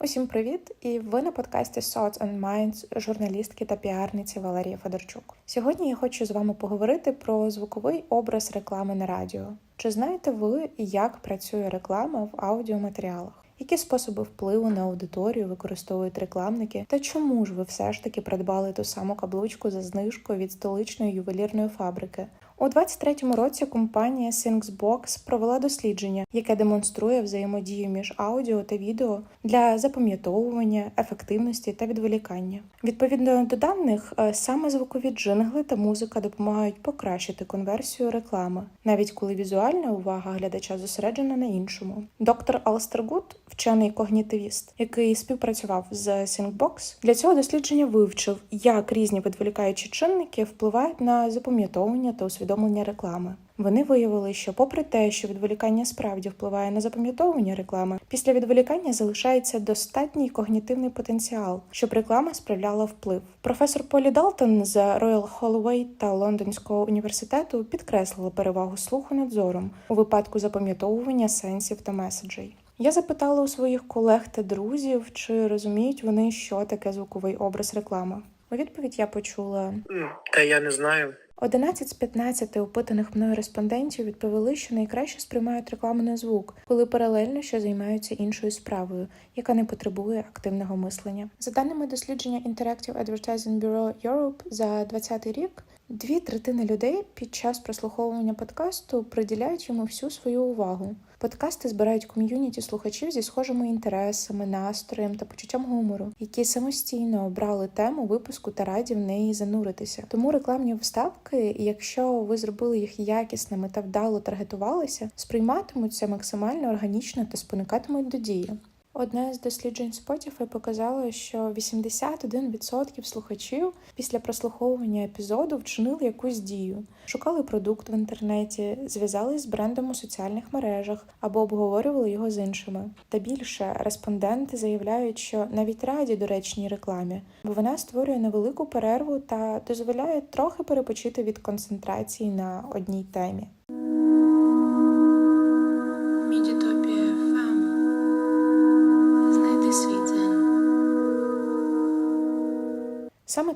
Усім привіт! І ви на подкасті Thoughts and Minds журналістки та піарниці Валерії Федорчук. Сьогодні я хочу з вами поговорити про звуковий образ реклами на радіо. Чи знаєте ви, як працює реклама в аудіоматеріалах? Які способи впливу на аудиторію використовують рекламники? Та чому ж ви все ж таки придбали ту саму каблучку за знижкою від столичної ювелірної фабрики? У 23-му році компанія Thingsbox провела дослідження, яке демонструє взаємодію між аудіо та відео для запам'ятовування, ефективності та відволікання. Відповідно до даних, е, саме звукові джингли та музика допомагають покращити конверсію реклами, навіть коли візуальна увага глядача зосереджена на іншому. Доктор Алстер Гуд, вчений когнітивіст, який співпрацював з Thinkbox, для цього дослідження вивчив, як різні відволікаючі чинники впливають на запам'ятовування та усвідомлення реклами. Вони виявили, що, попри те, що відволікання справді впливає на запам'ятовування реклами, після відволікання залишається достатній когнітивний потенціал, щоб реклама справляла вплив. Професор Полі Далтон з Royal Holloway та Лондонського університету підкреслила перевагу слуху над зором у випадку запам'ятовування сенсів та меседжей. Я запитала у своїх колег та друзів, чи розуміють вони, що таке звуковий образ реклами. У відповідь я почула Та я не знаю. 11 з 15 опитаних мною респондентів відповіли, що найкраще сприймають рекламу на звук, коли паралельно ще займаються іншою справою, яка не потребує активного мислення. За даними дослідження Interactive Advertising Bureau Europe за 2020 рік, дві третини людей під час прослуховування подкасту приділяють йому всю свою увагу. Подкасти збирають ком'юніті слухачів зі схожими інтересами, настроєм та почуттям гумору, які самостійно обрали тему випуску та раді в неї зануритися. Тому рекламні вставки, якщо ви зробили їх якісними та вдало таргетувалися, сприйматимуться максимально органічно та спонукатимуть до дії. Одне з досліджень Spotify показало, що 81% слухачів після прослуховування епізоду вчинили якусь дію, шукали продукт в інтернеті, зв'язались з брендом у соціальних мережах або обговорювали його з іншими. Та більше респонденти заявляють, що навіть раді доречній рекламі, бо вона створює невелику перерву та дозволяє трохи перепочити від концентрації на одній темі.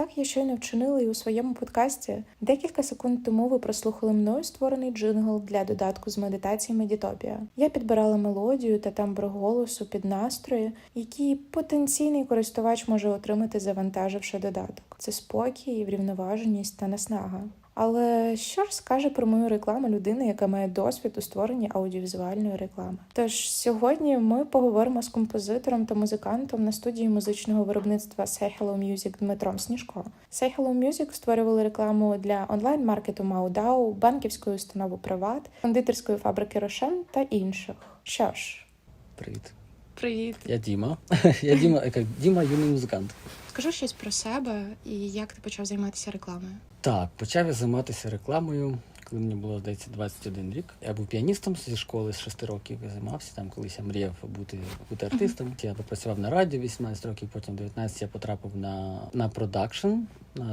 Так я щойно вчинила і у своєму подкасті. Декілька секунд тому ви прослухали мною створений джингл для додатку з медитації Медітопія. Я підбирала мелодію та тембр голосу під настрої, які потенційний користувач може отримати, завантаживши додаток. Це спокій, врівноваженість та наснага. Але що ж скаже про мою рекламу людина, яка має досвід у створенні аудіовізуальної реклами? Тож сьогодні ми поговоримо з композитором та музикантом на студії музичного виробництва Say Hello Music Дмитром Сніжко. Say Hello Music створювали рекламу для онлайн-маркету Маудау, банківської установи Приват, кондитерської фабрики Рошен та інших. Що ж, Привіт. привіт. Я Діма. Я Діма, як Діма юний музикант. Скажи щось про себе і як ти почав займатися рекламою. Так, почав я займатися рекламою, коли мені було, здається, 21 рік. Я був піаністом зі школи з 6 років. Я займався там, колись я мріяв бути, бути артистом. Я попрацював на радіо 18 років, потім 19 я потрапив на, на продакшн.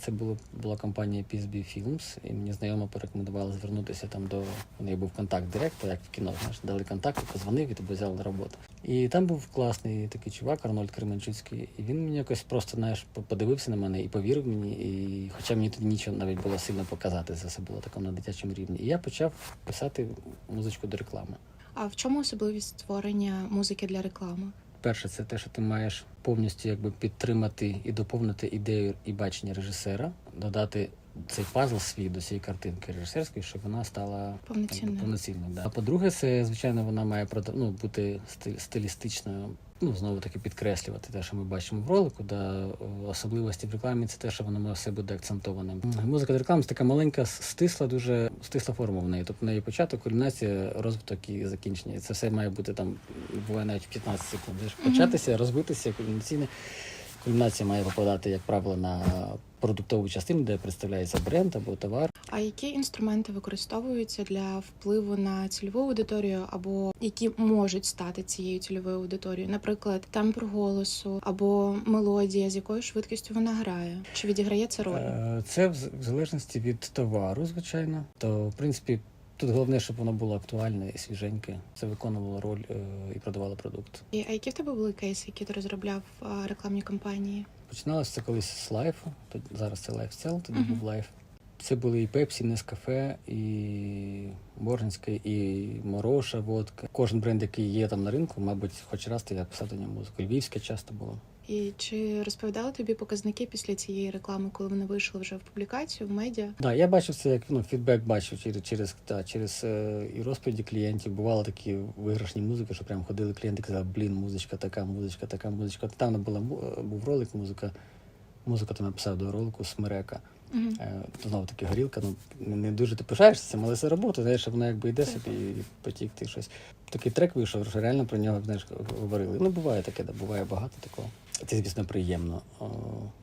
Це було, була компанія PSB Films, і мені знайомо порекомендували звернутися там до. Неї був контакт директор, як в кіно, знаєш, дали контакт, позвонив і тебе взяли на роботу. І там був класний такий чувак, Арнольд Кременчуцький, і він мені якось просто знаєш, по- подивився на мене і повірив мені. І хоча мені тоді нічого навіть було сильно показати, це все було такому на дитячому рівні. І я почав писати музичку до реклами. А в чому особливість створення музики для реклами? Перше, це те, що ти маєш повністю якби підтримати і доповнити ідею і бачення режисера, додати цей пазл свій до цієї картинки режисерської, щоб вона стала Повноцінною. повноцінною. Да. А по-друге, це звичайно вона має ну, бути стилістичною. Ну, знову таки підкреслювати те, що ми бачимо в ролику, да особливості в рекламі це те, що воно все буде акцентованим. Музика для реклами це така маленька, стисла, дуже стисла форма в неї. Тобто в неї початок, кульмінація, розвиток і закінчення. І це все має бути там, буває навіть в 15 секунд. Початися, розбитися, кульмінаційне. Кульмінація має попадати, як правило, на продуктову частину, де представляється бренд або товар. А які інструменти використовуються для впливу на цільову аудиторію, або які можуть стати цією цільовою аудиторією? Наприклад, тембр голосу або мелодія, з якою швидкістю вона грає? Чи відіграє це роль? Е, Це в залежності від товару, звичайно. То, в принципі, Тут головне, щоб воно було актуальне і свіженьке. Це виконувало роль е, і продавало продукт. І, а які в тебе були кейси, які ти розробляв а, рекламні кампанії? Починалося це колись з лайфу. Зараз це лайфстайл, тоді Мгм. був лайф. Це були і Пепсі, і Нескафе, і Боржинське, і Мороша, водка. Кожен бренд, який є там на ринку, мабуть, хоч раз я писав до нього музику. Львівське часто було. І чи розповідали тобі показники після цієї реклами, коли вони вийшли вже в публікацію, в медіа? Да, я бачив це як ну, фідбек бачив через через, та, через е, і розповіді клієнтів. Бували такі виграшні музики, що прям ходили клієнти, казали, блін, музичка, така, музичка, така музичка. Там була е, був ролик, музика. Музика там я писав до ролику Смерека. Угу. Е, Знову таки горілка, ну не, не дуже ти пишаєшся цим, але це робота, знаєш, воно якби йде собі і потік ти щось. Такий трек вийшов, що реально про нього знаєш, говорили. Ну, буває таке, да, буває багато такого. Це, звісно, приємно,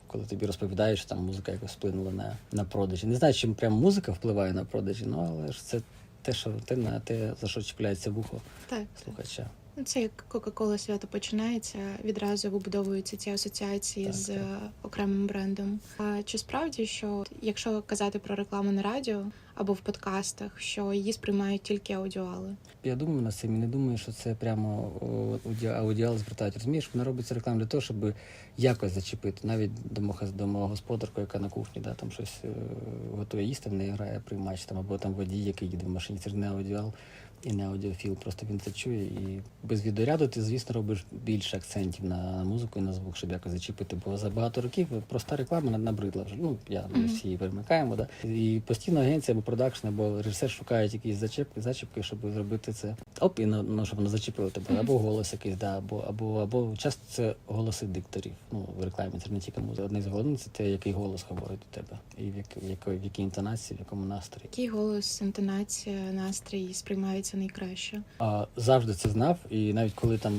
коли тобі розповідають, що там музика якось вплинула на, на продажі. Не знаю, чим прям музика впливає на продажі, ну але ж це те, що те, на те, за що чіпляється вухо Так, слухача. Ну, Це як Кока-Кола свято починається, відразу вибудовуються ці асоціації Так, з так. е, окремим брендом. А чи справді, що якщо казати про рекламу на радіо або в подкастах, що її сприймають тільки аудіали? Я думаю над цим і не думаю, що це прямо аудіали звертають. Розумієш, вона робиться реклама для того, щоб якось зачепити. Навіть домогосподарку, яка на кухні, да, там щось е, готує їсти, в неї грає приймач, там, або там водій, який їде в машині. Це ж не аудіал і не аудіофіл. Просто він це чує. І без відеоряду ти, звісно, робиш більше акцентів на музику і на звук, щоб якось зачепити. Бо за багато років проста реклама набридла вже. Ну, я ми всі її перемикаємо. Да? І постійно агенція або продакшн, або режисер шукають якісь зачепки, зачіпки, щоб зробити це. Оп, і на- ну, щоб воно зачепило тебе. Або голос якийсь, да, або, або, або часто це голоси дикторів. Ну, в рекламі це не тільки музика. Одне з головних це те, який голос говорить до тебе, і в, як, в, в якій інтонації, в якому настрої. Який голос, інтонація, настрій сприймаються найкраще? А, завжди це знав, і навіть коли там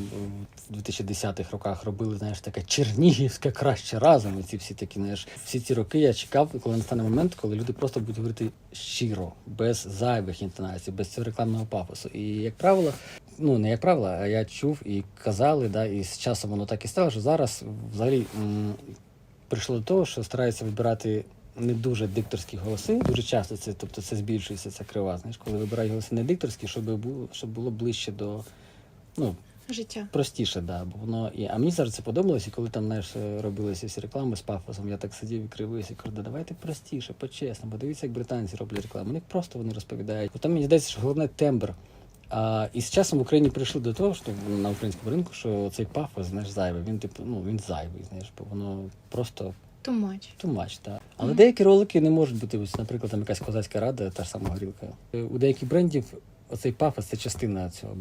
в 2010-х роках робили, знаєш, таке Чернігівське краще разом. І ці всі такі, знаєш, всі ці роки я чекав, коли настане момент, коли люди просто будуть говорити щиро, без зайвих інтонацій, без цього рекламного пафосу. І як правило, ну не як правило, а я чув і казали, да, і з часом воно так і стало, що зараз взагалі м, прийшло до того, що стараються вибирати. Не дуже дикторські голоси, дуже часто це, тобто це збільшується ця крива. Знаєш, коли вибирають голоси не дикторські, щоб було, щоб було ближче до ну, Життя. простіше, да, бо воно і. А мені зараз це подобалось, і коли там знаєш, робилися всі реклами з пафосом, я так сидів і кривився і кажу, «Да давайте простіше, по-чесному, дивіться, як британці роблять рекламу. Вони просто вони розповідають. Бо там мені здається, що головне тембр. А, і з часом в Україні прийшли до того, що на українському ринку, що цей пафос, знаєш, зайвий. Він типу, ну він зайвий, знаєш, бо воно просто Too much, так. Але Мгм. деякі ролики не можуть бути, ось, наприклад, там якась козацька рада, та ж сама горілка. Е, У деяких брендів оцей пафос це частина цього.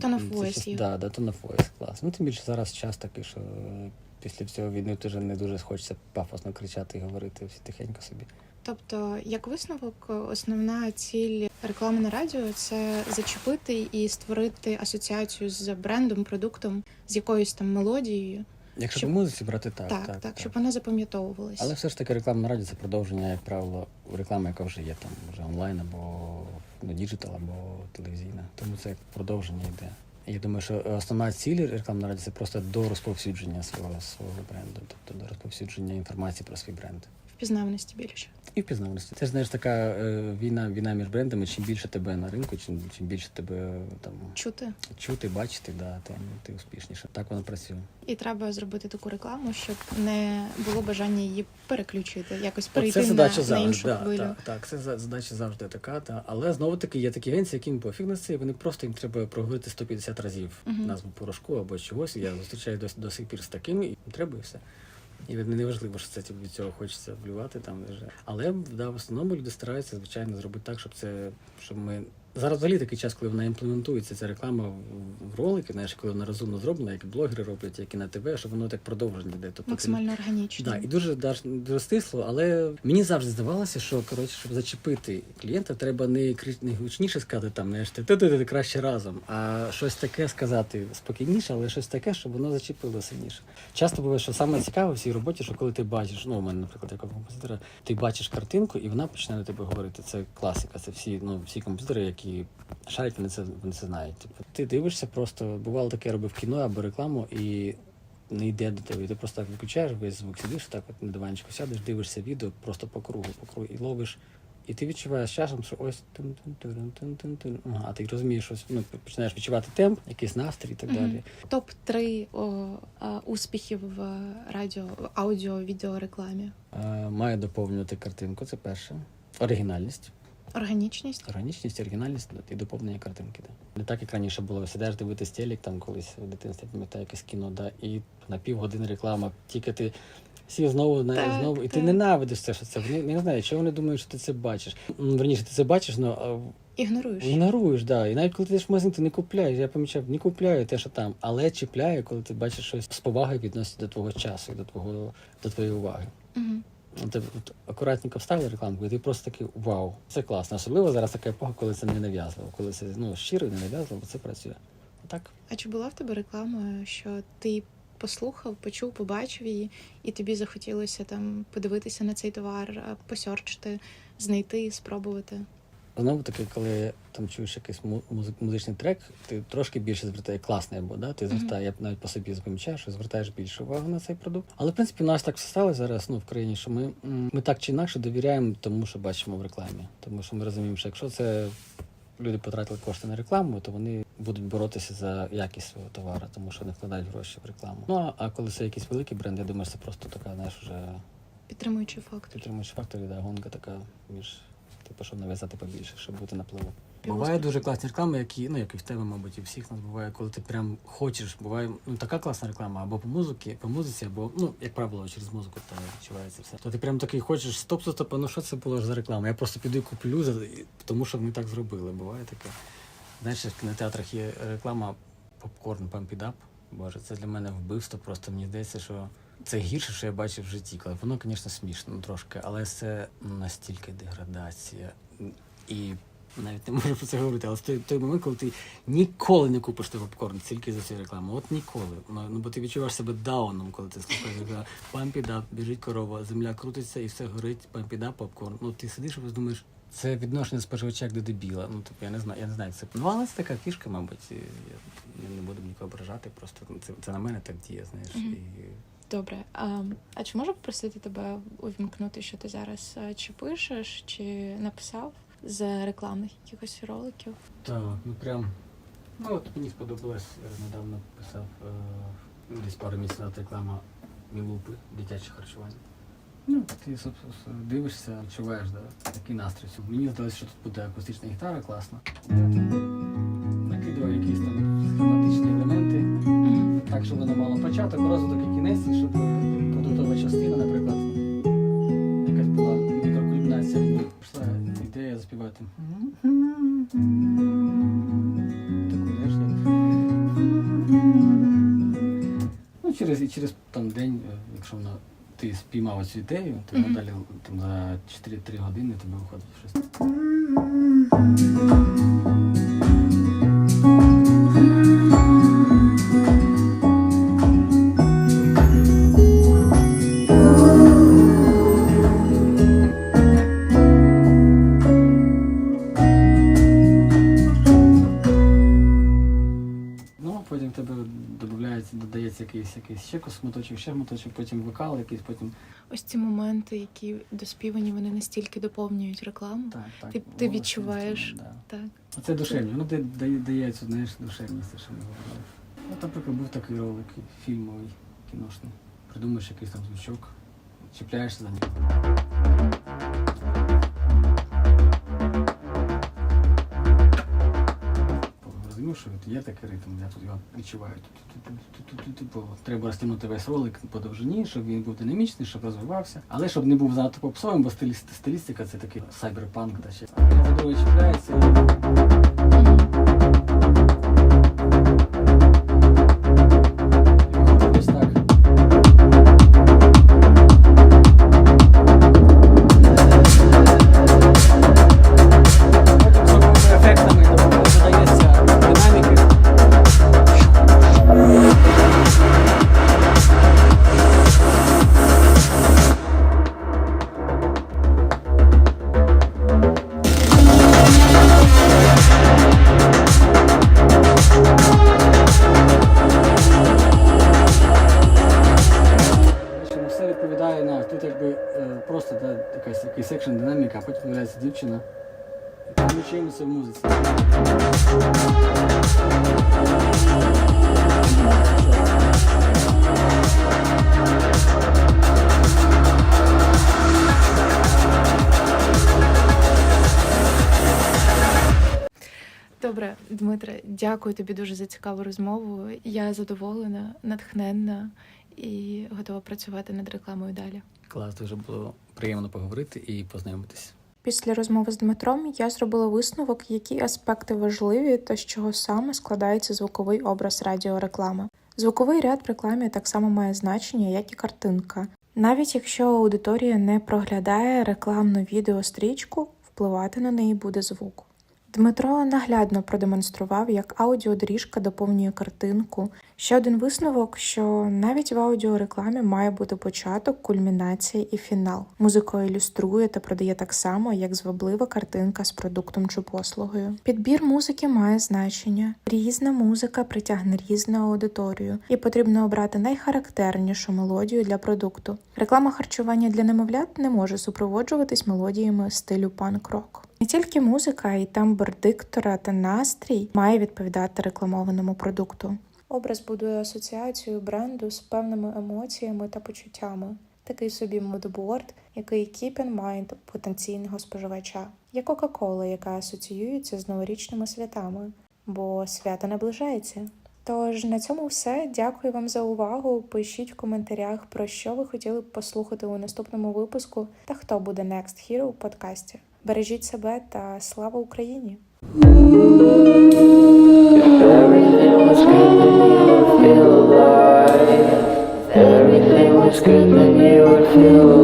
Є. Да, да, voice, клас. Ну, тим більше зараз час такий, що е, після всього війни теж не дуже хочеться пафосно кричати і говорити всі тихенько собі. Тобто, як висновок, основна ціль реклами на радіо це зачепити і створити асоціацію з брендом, продуктом, з якоюсь там мелодією. Якщо Щоб- по музиці брати так, Так, так, щоб вона запам'ятовувалася. Але все ж таки реклама на радіо це продовження, як правило, реклами, яка вже є там вже онлайн або ну, діджитал, або телевізійна. Тому це як продовження йде. Я думаю, що основна ціль реклами на радіо це просто до розповсюдження свого свого бренду, тобто до розповсюдження інформації про свій бренд. Впізнаваності більше. І впізнаваності. Це ж знаєш така е, війна, війна між брендами. Чим більше тебе на ринку, чим, чим більше тебе там Чути. чути, бачити, да, тим ти успішніше. Так воно працює. І треба зробити таку рекламу, щоб не було бажання її переключити, якось перейти Оце задача на, на завжди. іншу да, хвилю. так, так, це за- задача завжди така. Та. Але знову таки є такі агенції, яким пофіг на це, вони просто їм треба проговорити 150 разів Мгм. назву порошку або чогось. Я зустрічаю до, до сих пір з такими, і треба і все. І не важливо, що це від цього хочеться вблювати там вже. Але да, в основному люди стараються, звичайно, зробити так, щоб це щоб ми. Зараз взагалі такий час, коли вона імплементується, ця реклама в, ролики, знаєш, коли вона розумно зроблена, як блогери роблять, як і на ТВ, щоб воно так продовження йде. Тобто Максимально органічно. Да, і дуже дуже стисло, але мені завжди здавалося, що коротше, щоб зачепити клієнта, треба не не гучніше сказати там, не ти ти краще разом, а щось таке сказати спокійніше, але щось таке, щоб воно зачепило сильніше. Часто буває, що саме цікаве в цій роботі, що коли ти бачиш, ну у мене, наприклад, як композитора, ти бачиш картинку, і вона почне на тебе говорити. Це класика. Це всі, ну всі композитори, які шарять, вони це вони це знають. Типу, ти дивишся, просто бувало таке, я робив кіно або рекламу і не йде до тебе. І ти просто так виключаєш весь звук, сидиш так, от на диванчику сядеш, дивишся відео просто по кругу, по кругу і ловиш І ти відчуваєш часом, що ось Ага, а ти розумієш, щось, ну, починаєш відчувати темп, якийсь настрій і так далі. Топ 3 успіхів в радіо, аудіо, відеорекламі. Е, має доповнювати картинку, це перше. Оригінальність. Органічність. Органічність, оригінальність і доповнення картинки. Да. Не так, як раніше було. Сидиш дивитись телек, там колись в дитинстві пам'ятаю якесь кіно, да, і на півгодини реклама. Тільки ти сів знову на Так, знову, і ти ненавидиш це, що це. Вони я не знаю, чого вони думають, що ти це бачиш. Верніше, ти це бачиш, але Ігноруєш. ігноруєш, да. І навіть коли ти йдеш в магазин, ти не купляєш. Я помічав, не купляю те, що там, але чіпляю, коли ти бачиш щось з повагою відноситься до твого часу і до твого до твоєї уваги. Мгм. Ти от акуратненько вставили рекламку, і ти просто такий вау, це класно. Особливо зараз така епоха, коли це не нав'язливо, коли це ну, щиро і не нав'язливо, це працює. Так. А чи була в тебе реклама, що ти послухав, почув, побачив її, і тобі захотілося там подивитися на цей товар, посерчити, знайти, спробувати? Знову таки, коли там чуєш якийсь му- музичний трек, ти трошки більше звертаєш класний або да? ти Мгм. звертаєш, я навіть по собі замічаю, що звертаєш більше уваги на цей продукт. Але в принципі у нас так все стало зараз ну, в країні, що ми, ми так чи інакше довіряємо тому, що бачимо в рекламі. Тому що ми розуміємо, що якщо це люди потратили кошти на рекламу, то вони будуть боротися за якість свого товару, тому що не вкладають гроші в рекламу. Ну а- коли це якийсь великий бренд, я думаю, це просто така, знаєш, вже Підтримуючи фактор. підтримуючий фактор, да, гонка така між типу, щоб нав'язати побільше, щоб бути на пливу. Буває дуже класні реклами, які, ну як і в тебе, мабуть, і всіх нас буває, коли ти прям хочеш, буває ну така класна реклама, або по музиці, по музиці, або ну, як правило, через музику то відчувається все. То ти прям такий хочеш стоп, стоп, стоп, ну що це було ж за реклама? Я просто піду і куплю, тому що вони так зробили. Буває таке. Знаєш, в кінотеатрах є реклама попкорн Pump. Боже, це для мене вбивство. Просто мені здається, що це гірше, що я бачив в житті. Коли воно, звісно, смішно трошки, але це настільки деградація. І навіть не можу про це говорити, але в той, той момент, коли ти ніколи не купиш той попкорн тільки за цю рекламу. От ніколи. Ну, ну бо ти відчуваєш себе дауном, коли ти слухаєш реклама. пампіда, біжить корова, земля крутиться і все горить, пампіда, попкорн. Ну ти сидиш і думаєш. Це відношення споживача як до дебіла. Ну, типу, я не знаю, я не знаю, це ну, але це така фішка, мабуть. Я, я не буду нікого ображати, просто ну, це, це на мене так діє, знаєш. Мгм. І Добре. А, а чи можу попросити тебе увімкнути, що ти зараз чи пишеш, чи написав з рекламних якихось роликів? Так, ну прям. Ну от мені сподобалось, е, недавно писав е, десь пару місяців реклама Мілупи, дитяче харчування. Ну, ти дивишся, відчуваєш, да, такий настрій. Мені здалося, що тут буде акустична гітара класна. Накидував якісь так, щоб воно мало початок, розвиток і кінець, і щоб е, продуктова частина, наприклад, якась була мікрокульмінація від них. Пішла ідея заспівати. Таку, як- Ну, через, і через там день, е, якщо вона, ти спіймав цю ідею, то Мгм. далі там, за 4-3 години тебе виходить щось. Якийсь, ще космоточок, ще моточок, потім вокал якийсь, потім. Ось ці моменти, які доспівані, вони настільки доповнюють рекламу. Так, так. Ти- ти голос, відчуваєш. так? Да. Так. Це душевні, воно дає, дає, дає цю, знаєш, душевність, що ми говорили. От, наприклад, був такий ролик фільмовий, кіношний. Придумаєш якийсь там звучок, чіпляєшся за нього. Розумів, що є такий ритм, я тут його відчуваю. Типу, треба розтягнути весь ролик по довжині, щоб він був динамічний, щоб розвивався. Але щоб не був занадто попсовим, бо стиліст- стилістика це такий сайберпанк та ще. Я чіпляється. Якийсь екшен, динаміка, а потім з'являється дівчина. І ми чуємося в музиці. Добре, Дмитре, дякую тобі дуже за цікаву розмову. Я задоволена, натхненна і готова працювати над рекламою далі. Клас, дуже було приємно поговорити і познайомитись. Після розмови з Дмитром я зробила висновок, які аспекти важливі та з чого саме складається звуковий образ радіореклами. Звуковий ряд в рекламі так само має значення, як і картинка. Навіть якщо аудиторія не проглядає рекламну відеострічку, впливати на неї буде звук. Дмитро наглядно продемонстрував, як аудіодоріжка доповнює картинку. Ще один висновок, що навіть в аудіорекламі має бути початок, кульмінація і фінал. Музика ілюструє та продає так само, як зваблива картинка з продуктом чи послугою. Підбір музики має значення. Різна музика притягне різну аудиторію, і потрібно обрати найхарактернішу мелодію для продукту. Реклама харчування для немовлят не може супроводжуватись мелодіями стилю панк-рок. Не тільки музика, а й тембр диктора та настрій має відповідати рекламованому продукту. Образ будує асоціацію бренду з певними емоціями та почуттями. Такий собі модборд, який keep in mind потенційного споживача, є Кока-Кола, яка асоціюється з новорічними святами, бо свято наближається. Тож на цьому все. Дякую вам за увагу. Пишіть в коментарях, про що ви хотіли б послухати у наступному випуску та хто буде Next Hero у подкасті. Бережіть себе та слава Україні! feel alive. Everything was good when you would feel alive.